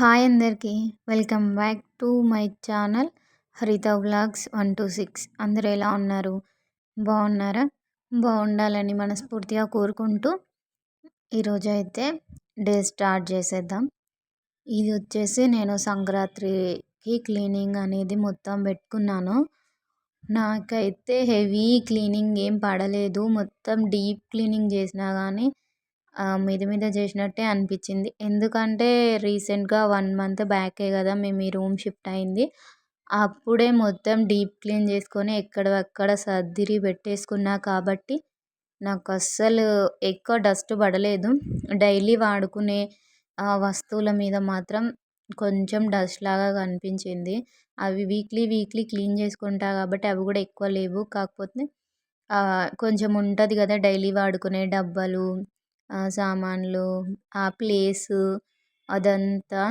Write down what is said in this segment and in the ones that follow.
Hi అందరికీ welcome back to my channel Haritha vlogs one two six. అందరూ ఎలా ఉన్నారు? బాగున్నారా బాగుండాలని మనస్ఫూర్తిగా కోరుకుంటూ ఈరోజు అయితే డే స్టార్ట్ చేసేద్దాం. ఇది వచ్చేసి నేను సంక్రాంతికి క్లీనింగ్ అనేది మొత్తం పెట్టుకున్నాను. నాకైతే హెవీ క్లీనింగ్ ఏం పడలేదు. మొత్తం డీప్ క్లీనింగ్ చేసినా కానీ మీద మీద చేసినట్టే అనిపించింది. ఎందుకంటే రీసెంట్గా వన్ మంత్ బ్యాకే కదా మేము ఈ రూమ్ షిఫ్ట్ అయింది. అప్పుడే మొత్తం డీప్ క్లీన్ చేసుకొని ఎక్కడక్కడ సర్దిరి పెట్టేసుకున్నా కాబట్టి నాకు అస్సలు ఎక్కువ డస్ట్ పడలేదు. డైలీ వాడుకునే వస్తువుల మీద మాత్రం కొంచెం డస్ట్ లాగా కనిపించింది. అవి వీక్లీ వీక్లీ క్లీన్ చేసుకుంటా కాబట్టి అవి కూడా ఎక్కువ లేవు. కాకపోతే కొంచెం ఉంటుంది కదా డైలీ వాడుకునే డబ్బాలు సామాన్లు ఆ ప్లేసు అదంతా.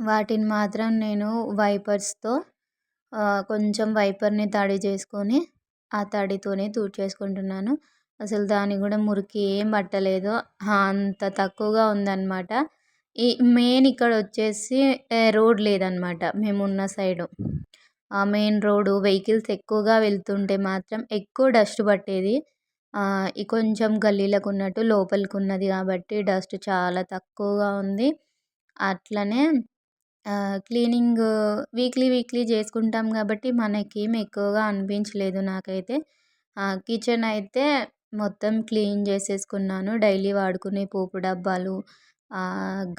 వాటిని మాత్రం నేను వైపర్స్తో కొంచెం వైపర్ని తడి చేసుకొని ఆ తడితోనే తుడిచేసుకుంటున్నాను. అసలు దానికి కూడా మురికి ఏం పట్టలేదు. అంత తక్కువగా ఉందన్నమాట. ఈ మెయిన్ ఇక్కడ వచ్చేసి రోడ్ లేదన్నమాట. మేము ఉన్న సైడు. ఆ మెయిన్ రోడ్డు వెహికల్స్ ఎక్కువగా వెళ్తుంటే మాత్రం ఎక్కువ డస్ట్ పట్టేది. కొంచెం గల్లీలకు ఉన్నట్టు లోపలికి ఉన్నది కాబట్టి డస్ట్ చాలా తక్కువగా ఉంది. అట్లనే క్లీనింగ్ వీక్లీ వీక్లీ చేసుకుంటాం కాబట్టి మనకేం ఎక్కువగా అనిపించలేదు నాకైతే. కిచెన్ అయితే మొత్తం క్లీన్ చేసేసుకున్నాను. డైలీ వాడుకునే పోపు డబ్బాలు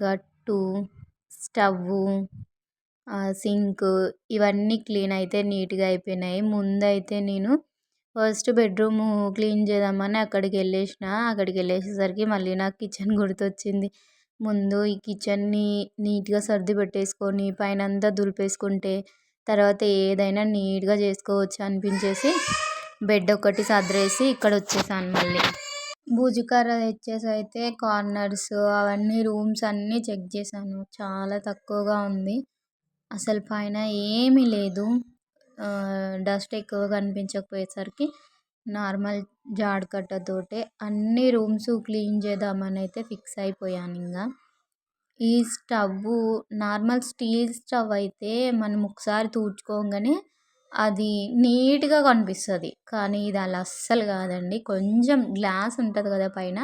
గట్టు స్టవ్ సింక్ ఇవన్నీ క్లీన్ అయితే నీట్గా అయిపోయినాయి. ముందైతే నేను ఫస్ట్ బెడ్రూమ్ క్లీన్ చేద్దామని అక్కడికి వెళ్ళేసిన అక్కడికి వెళ్ళేసేసరికి మళ్ళీ నాకు కిచెన్ గుర్తొచ్చింది. ముందు ఈ కిచెన్ని నీట్గా సర్ది పెట్టేసుకొని పైన అంతా దులిపేసుకుంటే తర్వాత ఏదైనా నీట్గా చేసుకోవచ్చు అనిపించేసి బెడ్ ఒకటి సదరేసి ఇక్కడ వచ్చేసాను మళ్ళీ. భూజుకర్ర తెచ్చేసి అయితే కార్నర్స్ అవన్నీ రూమ్స్ అన్నీ చెక్ చేశాను. చాలా తక్కువగా ఉంది. అసలు పైన ఏమీ లేదు. డస్ట్ ఎక్కువ కనిపించకపోయేసరికి నార్మల్ జాడకట్టతోటే అన్ని రూమ్స్ క్లీన్ చేద్దామని అయితే ఫిక్స్ అయిపోయాను ఇంకా ఈ స్టవ్ నార్మల్ స్టీల్ స్టవ్ అయితే మనం ఒకసారి తూడ్చుకోగానే అది నీట్గా కనిపిస్తుంది. కానీ ఇది అలా అస్సలు కాదండి. కొంచెం గ్లాస్ ఉంటుంది కదా పైన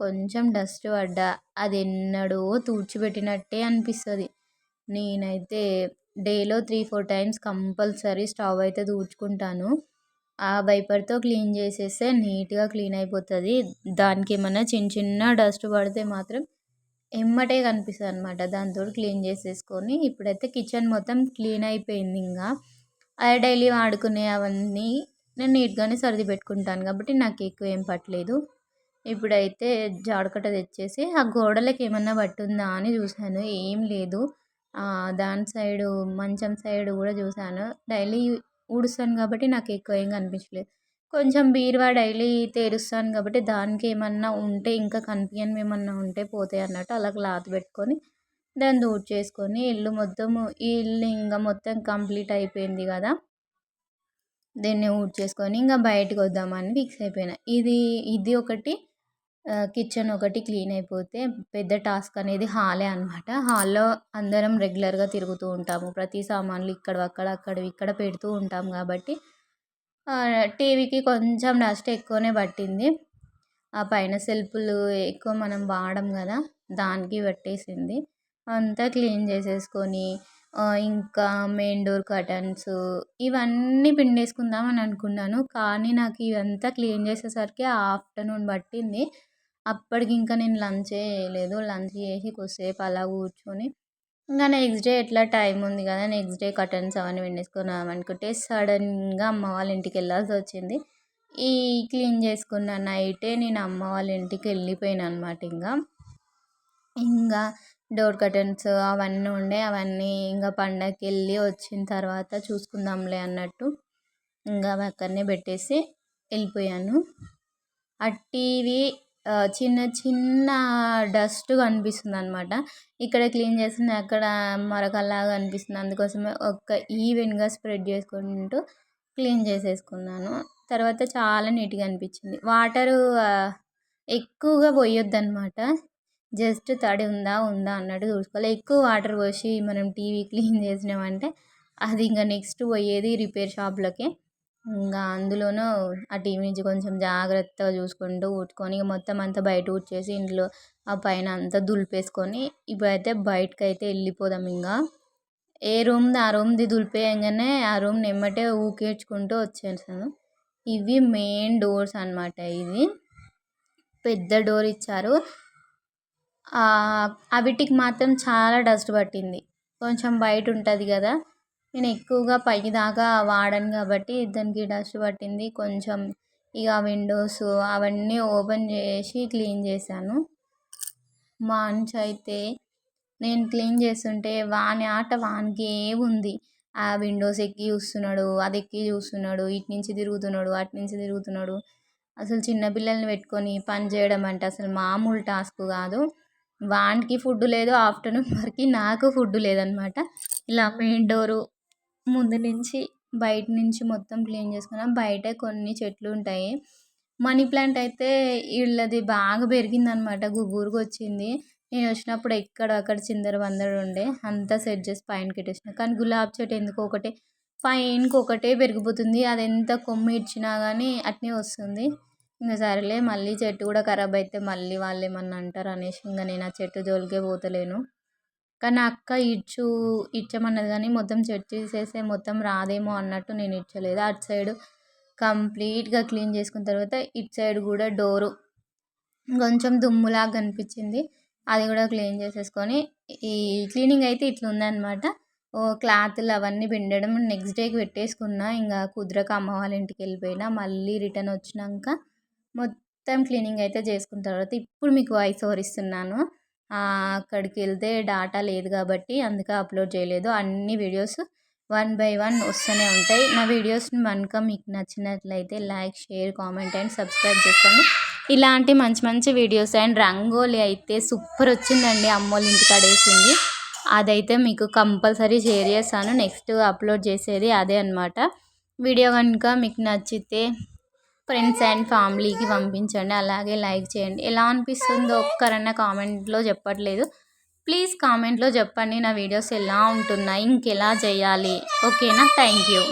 కొంచెం డస్ట్ పడ్డా అది ఎన్నడో తుడిచిపెట్టినట్టే అనిపిస్తుంది. నేనైతే డేలో three four times compulsory stove అయితే తుడుచుకుంటాను ఆ వైపర్తో క్లీన్ చేసేస్తే నీట్గా క్లీన్ అయిపోతుంది. దానికి ఏమన్నా చిన్న చిన్న డస్ట్ పడితే మాత్రం ఎమ్మటే కనిపిస్తుంది అనమాట దాంతో క్లీన్ చేసేసుకొని ఇప్పుడైతే కిచెన్ మొత్తం క్లీన్ అయిపోయింది ఇంకా. అది డైలీ వాడుకునే అవన్నీ నేను నీట్గానే సర్ది పెట్టుకుంటాను కాబట్టి నాకు ఎక్కువ ఏం పట్టలేదు. ఇప్పుడైతే జాడకట్ట తెచ్చేసి ఆ గోడలకి ఏమన్నా పట్టుందా అని చూశాను. ఏం లేదు. దాని సైడు మంచం సైడ్ కూడా చూశాను. డైలీ ఊడుస్తాను కాబట్టి నాకు ఎక్కువ ఏం కనిపించలేదు. కొంచెం బీరువా డైలీ తెరుస్తాను కాబట్టి దానికి ఏమన్నా ఉంటే ఇంకా కనిపించని ఏమన్నా ఉంటే పోతాయి అన్నట్టు అలా క్లాత్ పెట్టుకొని దాన్ని దూడ్ చేసుకొని ఇల్లు మొత్తం ఈ ఇల్లు ఇంకా మొత్తం కంప్లీట్ అయిపోయింది కదా. దీన్ని చేసుకొని ఇంకా బయటకు వద్దామని ఫిక్స్ అయిపోయినా. ఇది ఇది ఒకటి. కిచెన్ ఒకటి క్లీన్ అయిపోతే పెద్ద టాస్క్ అనేది హాలే అనమాట హాల్లో అందరం రెగ్యులర్గా తిరుగుతూ ఉంటాము. ప్రతి సామాన్లు ఇక్కడ అక్కడ అక్కడ ఇక్కడ పెడుతూ ఉంటాం కాబట్టి టీవీకి కొంచెం డస్ట్ ఎక్కువనే పట్టింది. ఆ పైన సెల్ఫ్లు ఎక్కువ మనం వాడడం కదా దానికి పట్టేసింది. అంతా క్లీన్ చేసేసుకొని ఇంకా మెయిన్ డోర్ కర్టన్స్ ఇవన్నీ పిండేసుకుందామని అనుకున్నాను. కానీ నాకు ఇవంతా క్లీన్ చేసేసరికి ఆఫ్టర్నూన్ పట్టింది. అప్పటికి ఇంకా నేను లంచ్ చేయలేదు లంచ్ చేసి కొద్దిసేపు అలా కూర్చొని ఇంకా నెక్స్ట్ డే ఎట్లా టైం ఉంది కదా నెక్స్ట్ డే కర్టన్స్ అవన్నీ విండేసుకుందాం అనుకుంటే సడన్గా అమ్మ వాళ్ళ ఇంటికి వెళ్ళాల్సి వచ్చింది. ఈ క్లీన్ చేసుకున్న నైటే నేను అమ్మ వాళ్ళ ఇంటికి వెళ్ళిపోయాను అనమాట ఇంకా. ఇంకా డోర్ కర్టన్స్ అవన్నీ ఉండే అవన్నీ ఇంకా పండగకి వెళ్ళి వచ్చిన తర్వాత చూసుకుందాంలే అన్నట్టు ఇంకా అక్కడనే పెట్టేసి వెళ్ళిపోయాను. ఆ టీవీ చిన్న చిన్న డస్ట్ కనిపిస్తుంది అనమాట ఇక్కడ క్లీన్ చేస్తుంది అక్కడ మరకలాగా అనిపిస్తుంది. అందుకోసమే ఒక ఈవెన్గా స్ప్రెడ్ చేసుకుంటూ క్లీన్ చేసేసుకున్నాను. తర్వాత చాలా నీట్గా అనిపించింది. వాటరు ఎక్కువగా పోయొద్దు అనమాట జస్ట్ తడి ఉందా ఉందా అన్నట్టు చూసుకోవాలి. ఎక్కువ వాటర్ పోసి మనం టీవీ క్లీన్ చేసినామంటే అది ఇంకా నెక్స్ట్ పోయేది రిపేర్ షాప్లోకే. ఇంకా అందులోనూ ఆ టీవీ నుంచి కొంచెం జాగ్రత్తగా చూసుకుంటూ ఊడ్చుకొని మొత్తం అంతా బయట ఊడ్చేసి ఇంట్లో ఆ పైన అంతా దులిపేసుకొని ఇప్పుడైతే బయటకు అయితే వెళ్ళిపోదాం ఇంకా. ఏ రూమ్ది ఆ రూమ్ది దులిపేయంగానే ఆ రూమ్ నెమ్మటే ఊకేడ్చుకుంటూ వచ్చేసాను. ఇవి మెయిన్ డోర్స్ అనమాట ఇది పెద్ద డోర్ ఇచ్చారు. అవిటికి మాత్రం చాలా డస్ట్ పట్టింది. కొంచెం బయట ఉంటుంది కదా. నేను ఎక్కువగా పైకి దాకా వాడను కాబట్టి దానికి డస్ట్ పట్టింది. కొంచెం ఇక విండోస్ అవన్నీ ఓపెన్ చేసి క్లీన్ చేశాను. మా అంచు అయితే నేను క్లీన్ చేస్తుంటే వాని ఆట వానికే ఉంది ఆ విండోస్ ఎక్కి చూస్తున్నాడు అది ఎక్కి చూస్తున్నాడు ఇటు నుంచి తిరుగుతున్నాడు అటు నుంచి తిరుగుతున్నాడు. అసలు చిన్నపిల్లల్ని పెట్టుకొని పని చేయడం అంటే అసలు మామూలు టాస్క్ కాదు. వానికి ఫుడ్ లేదు ఆఫ్టర్నూన్ వరకు నాకు ఫుడ్ లేదనమాట. ఇలా మెయిన్ డోరు ముందు నుంచి బయట నుంచి మొత్తం క్లీన్ చేసుకున్నాం బయట కొన్ని చెట్లు ఉంటాయి. మనీ ప్లాంట్ అయితే వీళ్ళది బాగా పెరిగిందనమాట. గుబురుగా వచ్చింది. నేను వచ్చినప్పుడు ఎక్కడ అక్కడ చిందర వందరు ఉండే అంతా సెట్ చేసి పైనకి పెట్టేసిన. కానీ గులాబీ చెట్టు ఎందుకో ఒకటే పైనకి ఒకటే పెరిగిపోతుంది. అది ఎంత కొమ్ము ఇచ్చినా కానీ అట్నే వస్తుంది. ఇంకా సరేలే మళ్ళీ చెట్టు కూడా ఖరాబ్ అయితే మళ్ళీ వాళ్ళు ఏమన్నా అంటారు అనేసి ఇంకా నేను ఆ చెట్టు జోలికే పోతలేను. కానీ అక్క ఇచ్చు ఇచ్చమన్నది కానీ మొత్తం చెట్టు చేసేస్తే మొత్తం రాదేమో అన్నట్టు నేను ఇచ్చలేదు అటు సైడ్ కంప్లీట్గా క్లీన్ చేసుకున్న తర్వాత ఇటు సైడ్ కూడా డోరు కొంచెం దుమ్ములాగా కనిపించింది. అది కూడా క్లీన్ చేసేసుకొని ఈ క్లీనింగ్ అయితే ఇట్లా ఉందన్నమాట. ఓ క్లాత్లు అవన్నీ పిండడం నెక్స్ట్ డేకి పెట్టేసుకున్నా ఇంకా కుదరక అమ్మ వాళ్ళ ఇంటికి వెళ్ళిపోయినా మళ్ళీ రిటర్న్ వచ్చినాక మొత్తం క్లీనింగ్ అయితే చేసుకున్న తర్వాత ఇప్పుడు మీకు వాయిస్ ఓవర్ ఇస్తున్నాను. అక్కడికి వెళ్తే డాటా లేదు కాబట్టి అందుకే అప్లోడ్ చేయలేదు. అన్ని వీడియోస్ వన్ బై వన్ వస్తూనే ఉంటాయి. నా వీడియోస్ని కనుక మీకు నచ్చినట్లయితే like share comment and subscribe చేసుకోండి. ఇలాంటి మంచి మంచి వీడియోస్ అండ్ రంగోలీ అయితే సూపర్ వచ్చిందండి. అమ్మోళ్ళ ఇంటికాడ వేసింది. అదైతే మీకు కంపల్సరీ షేర్ చేస్తాను. నెక్స్ట్ అప్లోడ్ చేసేది అదే అనమాట వీడియో కనుక మీకు నచ్చితే ఫ్రెండ్స్ అండ్ ఫ్యామిలీకి పంపించండి అలాగే లైక్ చేయండి. ఎలా అనిపిస్తుందో ఒక్కరన్నా కామెంట్లో చెప్పట్లేదు. ప్లీజ్ కామెంట్లో చెప్పండి నా వీడియోస్ ఎలా ఉంటున్నాయి ఇంకెలా చేయాలి. ఓకేనా? Thank you.